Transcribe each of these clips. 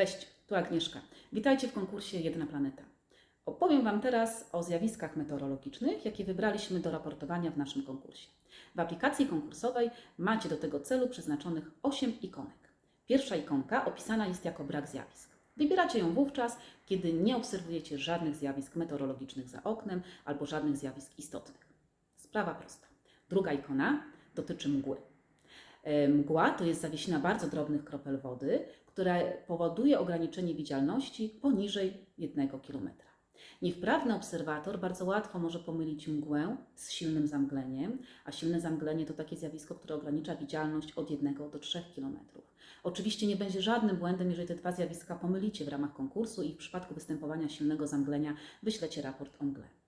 Cześć, tu Agnieszka. Witajcie w konkursie Jedna Planeta. Opowiem Wam teraz o zjawiskach meteorologicznych, jakie wybraliśmy do raportowania w naszym konkursie. W aplikacji konkursowej macie do tego celu przeznaczonych 8 ikonek. Pierwsza ikonka opisana jest jako brak zjawisk. Wybieracie ją wówczas, kiedy nie obserwujecie żadnych zjawisk meteorologicznych za oknem albo żadnych zjawisk istotnych. Sprawa prosta. Druga ikona dotyczy mgły. E, Mgła to jest zawiesina bardzo drobnych kropel wody, która powoduje ograniczenie widzialności poniżej 1 km. Niewprawny obserwator bardzo łatwo może pomylić mgłę z silnym zamgleniem, a silne zamglenie to takie zjawisko, które ogranicza widzialność od 1 do 3 km. Oczywiście nie będzie żadnym błędem, jeżeli te dwa zjawiska pomylicie w ramach konkursu i w przypadku występowania silnego zamglenia wyślecie raport o mgle.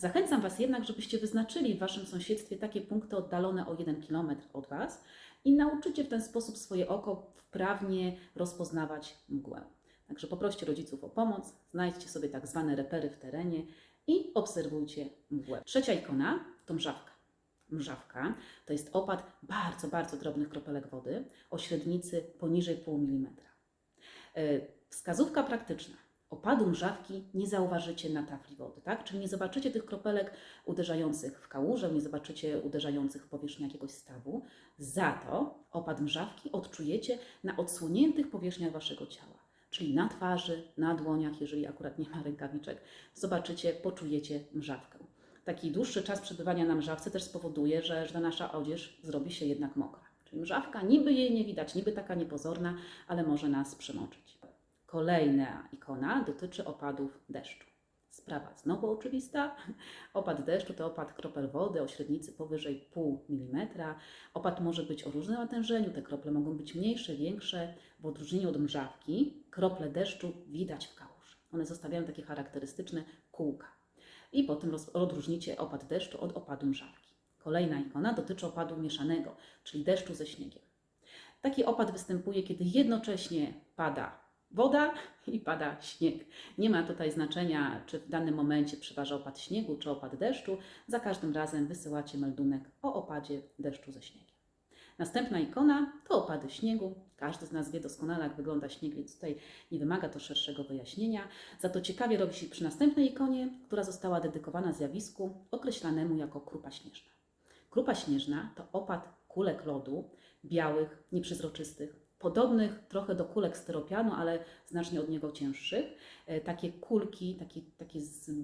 Zachęcam Was jednak, żebyście wyznaczyli w Waszym sąsiedztwie takie punkty oddalone o 1 km od Was i nauczycie w ten sposób swoje oko wprawnie rozpoznawać mgłę. Także poproście rodziców o pomoc, znajdźcie sobie tak zwane repery w terenie i obserwujcie mgłę. Trzecia ikona to mrzawka. Mrzawka to jest opad bardzo, bardzo drobnych kropelek wody o średnicy poniżej pół milimetra. E, Wskazówka praktyczna. Opadu mrzawki nie zauważycie na tafli wody, tak? Czyli nie zobaczycie tych kropelek uderzających w kałużę, nie zobaczycie uderzających w powierzchnię jakiegoś stawu. Za to opad mrzawki odczujecie na odsłoniętych powierzchniach waszego ciała, czyli na twarzy, na dłoniach, jeżeli akurat nie ma rękawiczek. Zobaczycie, poczujecie mrzawkę. Taki dłuższy czas przebywania na mrzawce też spowoduje, że, że nasza odzież zrobi się jednak mokra. Czyli mrzawka, niby jej nie widać, niby taka niepozorna, ale może nas przemoczyć. Kolejna ikona dotyczy opadów deszczu. Sprawa znowu oczywista. Opad deszczu to opad kropel wody o średnicy powyżej 0,5 mm. Opad może być o różnym natężeniu, te krople mogą być mniejsze, większe. W odróżnieniu od mrzawki, krople deszczu widać w kałuży. One zostawiają takie charakterystyczne kółka. I potem odróżnicie opad deszczu od opadu mrzawki. Kolejna ikona dotyczy opadu mieszanego, czyli deszczu ze śniegiem. Taki opad występuje, kiedy jednocześnie pada woda i pada śnieg. Nie ma tutaj znaczenia, czy w danym momencie przeważa opad śniegu, czy opad deszczu. Za każdym razem wysyłacie meldunek o opadzie deszczu ze śniegiem. Następna ikona to opady śniegu. Każdy z nas wie doskonale, jak wygląda śnieg, więc tutaj nie wymaga to szerszego wyjaśnienia. Za to ciekawie robi się przy następnej ikonie, która została dedykowana zjawisku określanemu jako krupa śnieżna. Krupa śnieżna to opad kulek lodu, białych, nieprzezroczystych, podobnych trochę do kulek styropianu, ale znacznie od niego cięższych. E, Takie kulki, takie, takie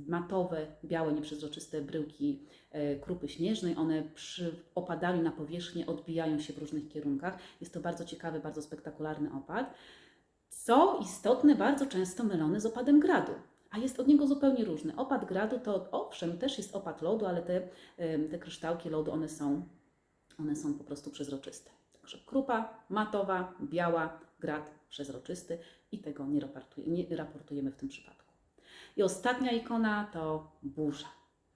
matowe, białe, nieprzezroczyste bryłki e, krupy śnieżnej, one przy opadaniu na powierzchnię odbijają się w różnych kierunkach. Jest to bardzo ciekawy, bardzo spektakularny opad. Co istotne, bardzo często mylony z opadem gradu. A jest od niego zupełnie różny. Opad gradu to owszem, też jest opad lodu, ale te, em, te kryształki lodu, one są, one są po prostu przezroczyste. Także krupa matowa, biała, grad przezroczysty i tego nie, nie raportujemy w tym przypadku. I ostatnia ikona to burza.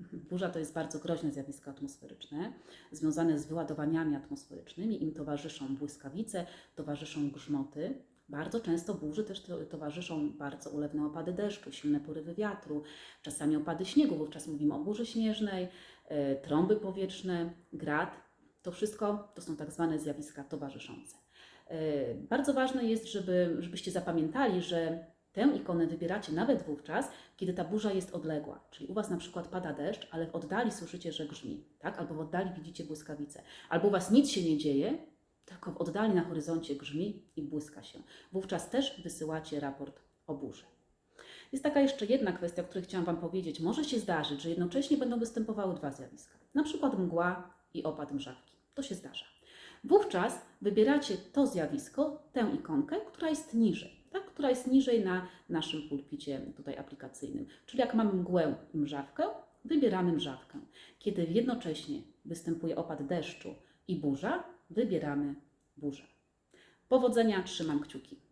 Burza to jest bardzo groźne zjawisko atmosferyczne, związane z wyładowaniami atmosferycznymi. Im towarzyszą błyskawice, towarzyszą grzmoty. Bardzo często burzy też to, towarzyszą bardzo ulewne opady deszczu, silne porywy wiatru, czasami opady śniegu, wówczas mówimy o burzy śnieżnej, e, trąby powietrzne, grad. To wszystko to są tak zwane zjawiska towarzyszące. E, Bardzo ważne jest, żeby, żebyście zapamiętali, że tę ikonę wybieracie nawet wówczas, kiedy ta burza jest odległa. Czyli u Was na przykład pada deszcz, ale w oddali słyszycie, że grzmi, tak? albo w oddali widzicie błyskawice, albo u Was nic się nie dzieje, tylko w oddali na horyzoncie grzmi i błyska się. Wówczas też wysyłacie raport o burzy. Jest taka jeszcze jedna kwestia, o której chciałam Wam powiedzieć. Może się zdarzyć, że jednocześnie będą występowały dwa zjawiska, na przykład mgła i opad mrzawki. To się zdarza. Wówczas wybieracie to zjawisko, tę ikonkę, która jest niżej, tak? która jest niżej na naszym pulpicie tutaj aplikacyjnym. Czyli jak mamy mgłę i mrzawkę, wybieramy mrzawkę. Kiedy jednocześnie występuje opad deszczu i burza, wybieramy burzę. Powodzenia, trzymam kciuki.